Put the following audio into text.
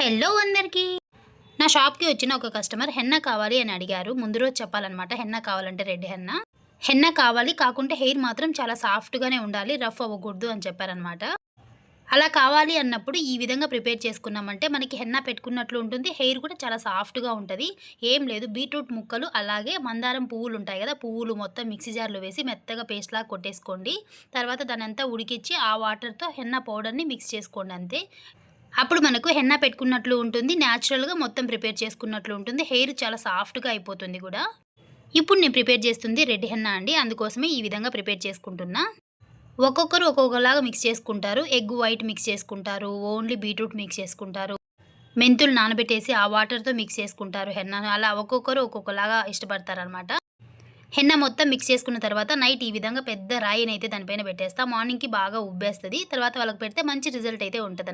Hello అందరికీ. నా షాప్కి వచ్చిన ఒక కస్టమర్ హెన్న కావాలి అని అడిగారు. ముందు రోజు చెప్పాలన్నమాట హెన్న కావాలంటే రెడ్ హెన్న. హెన్న కావాలి కాకుంటే హెయిర్ మాత్రం చాలా సాఫ్ట్గానే ఉండాలి రఫ్ అవ్వకూడదు అని చెప్పారనమాట అలా కావాలి అన్నప్పుడు ఈ విధంగా ప్రిపేర్ చేసుకున్నామంటే మనకి హెన్న పెట్టుకున్నట్లు ఉంటుంది హెయిర్ కూడా చాలా సాఫ్ట్గా ఉంటుంది. ఏం లేదు బీట్రూట్ ముక్కలు అలాగే మందారం పువ్వులు ఉంటాయి కదా పువ్వులు మొత్తం మిక్సీ జార్లో వేసి మెత్తగా పేస్ట్ లాగా కొట్టేసుకోండి. తర్వాత దాని అంతా ఉడికిచ్చి ఆ వాటర్తో హెన్న పౌడర్ని మిక్స్ చేసుకోండి అంతే. అప్పుడు మనకు హెన్న పెట్టుకున్నట్లు ఉంటుంది న్యాచురల్గా మొత్తం ప్రిపేర్ చేసుకున్నట్లు ఉంటుంది హెయిర్ చాలా సాఫ్ట్గా అయిపోతుంది కూడా. ఇప్పుడు నేను ప్రిపేర్ చేస్తుంది రెడ్ హెన్న అండి అందుకోసమే ఈ విధంగా ప్రిపేర్ చేసుకుంటున్నా. ఒక్కొక్కరు ఒక్కొక్కలాగా మిక్స్ చేసుకుంటారు ఎగ్ వైట్ మిక్స్ చేసుకుంటారు ఓన్లీ బీట్రూట్ మిక్స్ చేసుకుంటారు మెంతులు నానబెట్టేసి ఆ వాటర్తో మిక్స్ చేసుకుంటారు హెన్న అలా ఒక్కొక్కరు ఒక్కొక్కలాగా ఇష్టపడతారు అనమాట హెన్న మొత్తం మిక్స్ చేసుకున్న తర్వాత నైట్ ఈ విధంగా పెద్ద రాయిని అయితే దానిపైన పెట్టేస్తా మార్నింగ్కి బాగా ఉబ్బేస్తుంది తర్వాత వాళ్ళకి పెడితే మంచి రిజల్ట్ అయితే ఉంటుంది